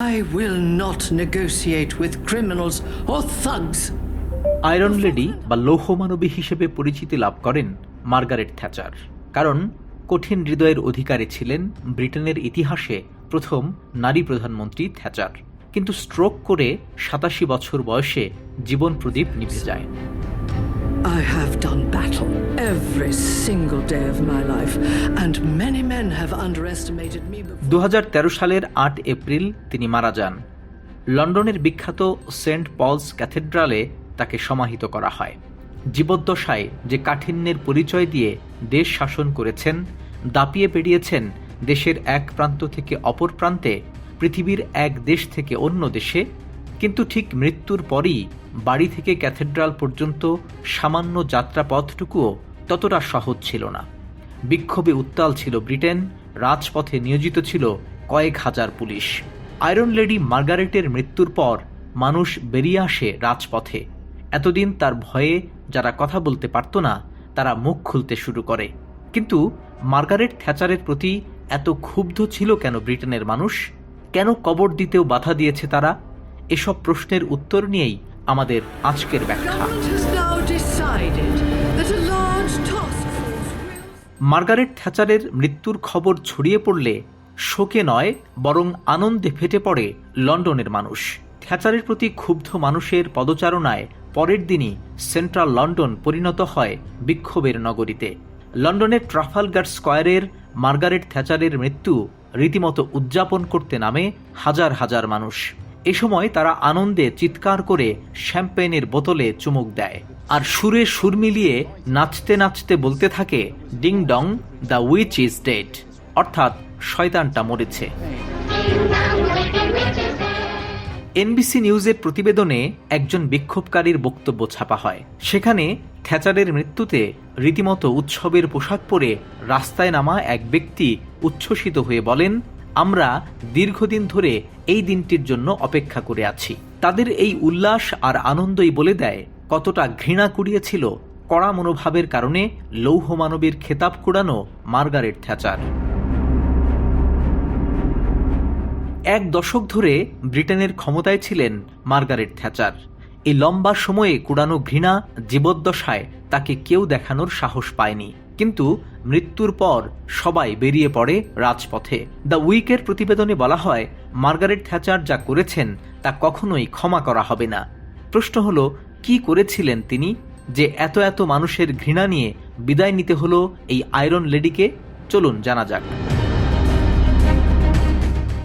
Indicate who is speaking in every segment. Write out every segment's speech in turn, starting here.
Speaker 1: I will not negotiate with criminals or thugs.
Speaker 2: Iron lady বা লৌহমানবী হিসেবে পরিচিতি লাভ করেন মার্গারেট থ্যাচার, কারণ কঠিন হৃদয়ের অধিকারী ছিলেন ব্রিটেনের ইতিহাসে প্রথম নারী প্রধানমন্ত্রী থ্যাচার কিন্তু স্ট্রোক করে সাতাশি বছর বয়সে জীবন প্রদীপ নিভে যায়
Speaker 1: I have done battle every single day of my life, and many men have underestimated me before.
Speaker 2: দু হাজার তেরো সালের আট এপ্রিল তিনি মারা যান লন্ডনের বিখ্যাত সেন্ট পলস ক্যাথেড্রালে তাকে সমাহিত করা হয় জীবদ্দশায় যে কাঠিন্যের পরিচয় দিয়ে দেশ শাসন করেছেন দাপিয়ে পেরিয়েছেন দেশের এক প্রান্ত থেকে অপর প্রান্তে পৃথিবীর এক দেশ থেকে অন্য দেশে কিন্তু ঠিক মৃত্যুর পরই বাড়ি থেকে ক্যাথেড্রাল পর্যন্ত সামান্য যাত্রাপথটুকুও ততটা সহজ ছিল না। বিক্ষোভে উত্তাল ছিল ব্রিটেন, রাজপথে নিয়োজিত ছিল কয়েক হাজার পুলিশ। আয়রন লেডি মার্গারেটের মৃত্যুর পর মানুষ বেরিয়ে আসে রাজপথে। এতদিন তার ভয়ে যারা কথা বলতে পারত না, তারা মুখ খুলতে শুরু করে। কিন্তু মার্গারেট থ্যাচারের প্রতি এত ক্ষুব্ধ ছিল কেন ব্রিটেনের মানুষ? কেন কবর দিতেও বাধা দিয়েছে তারা? এসব প্রশ্নের উত্তর নিয়েই আমাদের আজকের ব্যাখ্যা. মার্গারেট থ্যাচারের মৃত্যুর খবর ছড়িয়ে পড়লে শোকে নয় বরং আনন্দে ফেটে পড়ে লন্ডনের মানুষ। থ্যাচারের প্রতি ক্ষুব্ধ মানুষের পদচারণায় পরের দিনই সেন্ট্রাল লন্ডন পরিণত হয় বিক্ষোভের নগরীতে। লন্ডনের ট্রাফালগার স্কয়ারের মার্গারেট থ্যাচারের মৃত্যু রীতিমতো উদযাপন করতে নামে হাজার হাজার মানুষ। এ সময় তারা আনন্দে চিৎকার করে শ্যাম্পেনের বোতলে চুমুক দেয়। আর সুরে সুর মিলিয়ে নাচতে নাচতে বলতে থাকে, ding dong, the witch is dead. অর্থাৎ, শয়তানটা মরেছে। এনবিসি নিউজের প্রতিবেদনে একজন বিক্ষোভকারীর বক্তব্য ছাপা হয়। সেখানে থ্যাচারের মৃত্যুতে রীতিমতো উৎসবের পোশাক পরে রাস্তায় নামা এক ব্যক্তি উচ্ছ্বসিত হয়ে বলেন আমরা দীর্ঘদিন ধরে এই দিনটির জন্য অপেক্ষা করে আছি। তাদের এই উল্লাস আর আনন্দই বলে দেয় কতটা ঘৃণা কুড়িয়েছিল কড়া মনোভাবের কারণে লৌহ মানবের খেতাব কুড়ানো মার্গারেট থ্যাচার। এক দশক ধরে ব্রিটেনের ক্ষমতায় ছিলেন মার্গারেট থ্যাচার। এই লম্বা সময়ে কুড়ানো ঘৃণা জীবদ্দশায় তাকে কেউ দেখানোর সাহস পায়নি। কিন্তু মৃত্যুর পর সবাই বেরিয়ে পড়ে রাজপথে। দ্য উইকের প্রতিবেদনে বলা হয়, মার্গারেট থ্যাচার যা করেছেন তা কখনোই ক্ষমা করা হবে না। প্রশ্ন হলো, কি করেছিলেন তিনি? যে এত এত মানুষের ঘৃণা নিয়ে বিদায় নিতে হলো এই আয়রন লেডিকে? চলুন জানা যাক।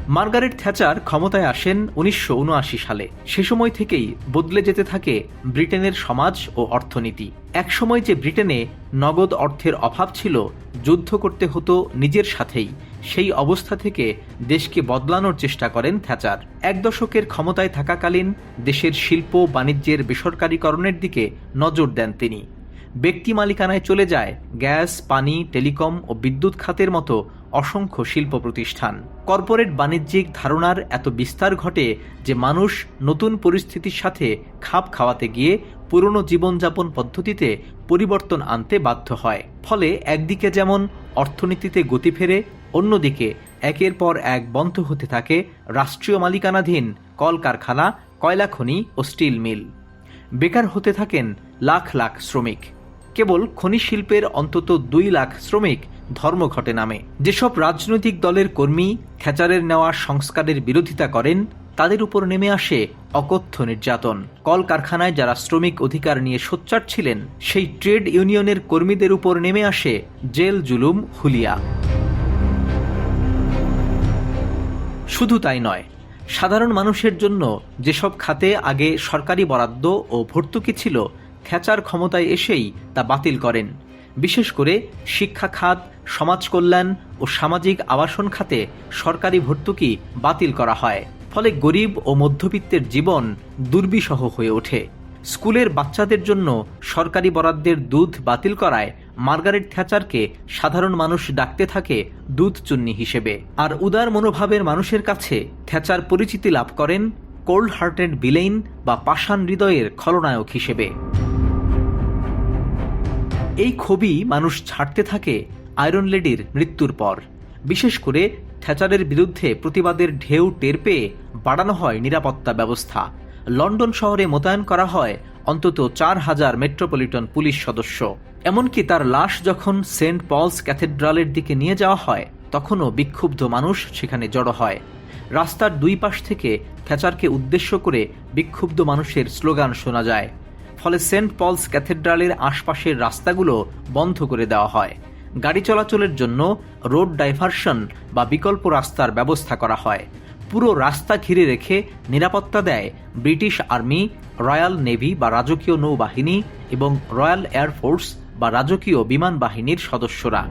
Speaker 2: মার্গারেট থ্যাচার ক্ষমতায় আসেন উনিশশো উনআশি সালে। সে সময় থেকেই বদলে যেতে থাকে ব্রিটেনের সমাজ ও অর্থনীতি। একসময় যে ব্রিটেনে নগদ অর্থের অভাব ছিল, যুদ্ধ করতে হতো নিজের সাথেই। সেই অবস্থা থেকে দেশকে বদলানোর চেষ্টা করেন থ্যাচার। এক দশকের ক্ষমতায় থাকাকালীন দেশের শিল্প বাণিজ্যের বেসরকারীকরণের দিকে নজর দেন তিনি। ব্যক্তি মালিকানায় চলে যায় গ্যাস, পানি, টেলিকম ও বিদ্যুৎ খাতের মতো অসংখ্য শিল্প প্রতিষ্ঠান কর্পোরেট বাণিজ্যিক ধারণার এত বিস্তার ঘটে যে মানুষ নতুন পরিস্থিতির সাথে খাপ খাওয়াতে গিয়ে পুরনো জীবনযাপন পদ্ধতিতে পরিবর্তন আনতে বাধ্য হয়। ফলে একদিকে যেমন অর্থনীতিতে গতি ফেরে, অন্যদিকে একের পর এক বন্ধ হতে থাকে রাষ্ট্রীয় মালিকানাধীন কলকারখানা, কয়লা খনি ও স্টিল মিল। বেকার হতে থাকেন লাখ লাখ শ্রমিক। কেবল খনি শিল্পের অন্তত দুই লাখ শ্রমিক ধর্মঘটে নামে। যেসব রাজনৈতিক দলের কর্মী থ্যাচারের নেওয়া সংস্কারের বিরোধিতা করেন, তাদের উপর নেমে আসে অকথ্য নির্যাতন। কলকারখানায় যারা শ্রমিক অধিকার নিয়ে সোচ্চার ছিলেন, সেই ট্রেড ইউনিয়নের কর্মীদের উপর নেমে আসে জেল জুলুম, হুলিয়া। শুধু তাই নয়, সাধারণ মানুষের জন্য যেসব খাতে আগে সরকারি বরাদ্দ ও ভর্তুকি ছিল থ্যাচার ক্ষমতায় এসেই তা বাতিল করেন। বিশেষ করে শিক্ষা খাত, সমাজ কল্যাণ ও সামাজিক আবাসন খাতে সরকারি ভর্তুকি বাতিল করা হয়। ফলে গরিব ও মধ্যবিত্তের জীবন দুর্বিষহ হয়ে ওঠে। স্কুলের বাচ্চাদের জন্য সরকারি বরাদ্দের দুধ বাতিল করায় মার্গারেট থ্যাচারকে সাধারণ মানুষ ডাকতে থাকে দুধ চুন্নি হিসেবে। আর উদার মনোভাবের মানুষের কাছে থ্যাচার পরিচিতি লাভ করেন কোল্ড হার্টেড বিলেইন বা পাষাণ হৃদয়ের খলনায়ক হিসেবে। এই ক্ষোভই মানুষ ছাড়তে থাকে আয়রন লেডির মৃত্যুর পর। বিশেষ করে থ্যাচারের বিরুদ্ধে প্রতিবাদের ঢেউ টের পেয়ে বাড়ানো হয় নিরাপত্তা ব্যবস্থা। লন্ডন শহরে মোতায়েন করা হয় অন্তত চার হাজার মেট্রোপলিটন পুলিশ সদস্য। এমনকি তার লাশ যখন সেন্ট পলস ক্যাথেড্রালের দিকে নিয়ে যাওয়া হয়, তখনও বিক্ষুব্ধ মানুষ সেখানে জড়ো হয়। রাস্তার দুই পাশ থেকে থ্যাচারকে উদ্দেশ্য করে বিক্ষুব্ধ মানুষের স্লোগান শোনা যায়। ফলে সেন্ট পলস ক্যাথেড্রালের আশপাশের রাস্তাগুলো বন্ধ করে দেওয়া হয়। গাড়ি চলাচলের জন্য রোড ডাইভারশন বা বিকল্প রাস্তার ব্যবস্থা করা হয়। পুরো রাস্তা ঘিরে রেখে নিরাপত্তা দেয় ব্রিটিশ আর্মি, রয়্যাল নেভি বা রাজকীয় নৌবাহিনী এবং রয়্যাল এয়ারফোর্স বা রাজকীয় বিমান বাহিনীর সদস্যরা।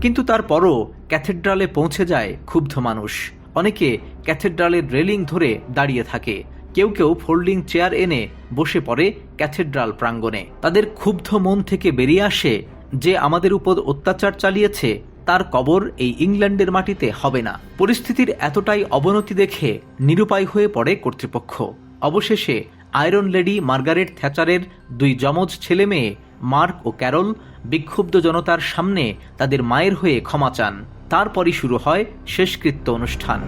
Speaker 2: কিন্তু তারপরও ক্যাথেড্রালে পৌঁছে যায় ক্ষুব্ধ মানুষ। অনেকে ক্যাথেড্রালের রেলিং ধরে দাঁড়িয়ে থাকে। কেউ কেউ ফোল্ডিং চেয়ার এনে বসে পড়ে ক্যাথেড্রাল প্রাঙ্গণে। তাদের ক্ষুব্ধ মন থেকে বেরিয়ে আসে যে আমাদের উপর অত্যাচার চালিয়েছে, তার কবর এই ইংল্যান্ডের মাটিতে হবে না। পরিস্থিতির এতটাই অবনতি দেখে নিরুপায় হয়ে পড়ে কর্তৃপক্ষ। অবশেষে আয়রন লেডি মার্গারেট থ্যাচারের দুই যমজ ছেলে মেয়ে, মার্ক ও ক্যারল, বিক্ষুব্ধ জনতার সামনে তাদের মায়ের হয়ে ক্ষমা চান। তারপরই শুরু হয় শেষকৃত্য অনুষ্ঠান।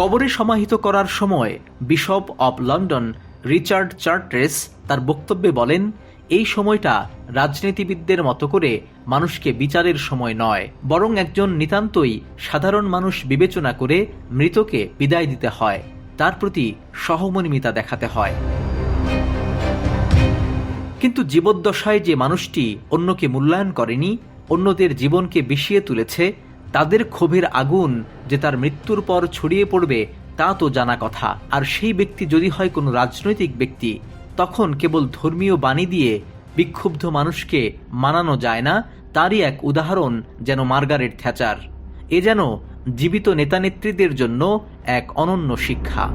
Speaker 2: কবরে সমাহিত করার সময় bishop of London Richard Chartres তার বক্তব্যে বলেন, এই সময়টা রাজনীতিবিদদের মতো করে মানুষকে বিচারের সময় নয়, বরং একজন নিতান্তই সাধারণ মানুষ বিবেচনা করে মৃতকে বিদায় দিতে হয়, তার প্রতি সহমর্মিতা দেখাতে হয়। কিন্তু জীবদ্দশায় যে মানুষটি অন্যকে মূল্যায়ন করেনি, অন্যদের জীবনকে বিষিয়ে তুলেছে তাদের ক্ষোভের আগুন যে তার মৃত্যুর পর ছড়িয়ে পড়বে, তা তো জানা কথা। আর সেই ব্যক্তি যদি হয় কোনো রাজনৈতিক ব্যক্তি, তখন কেবল ধর্মীয় বাণী দিয়ে বিক্ষুব্ধ মানুষকে মানানো যায় না, তারই এক উদাহরণ যেন মার্গারেট থ্যাচার। এ যেন জীবিত নেতানেত্রীদের জন্য এক অনন্য শিক্ষা।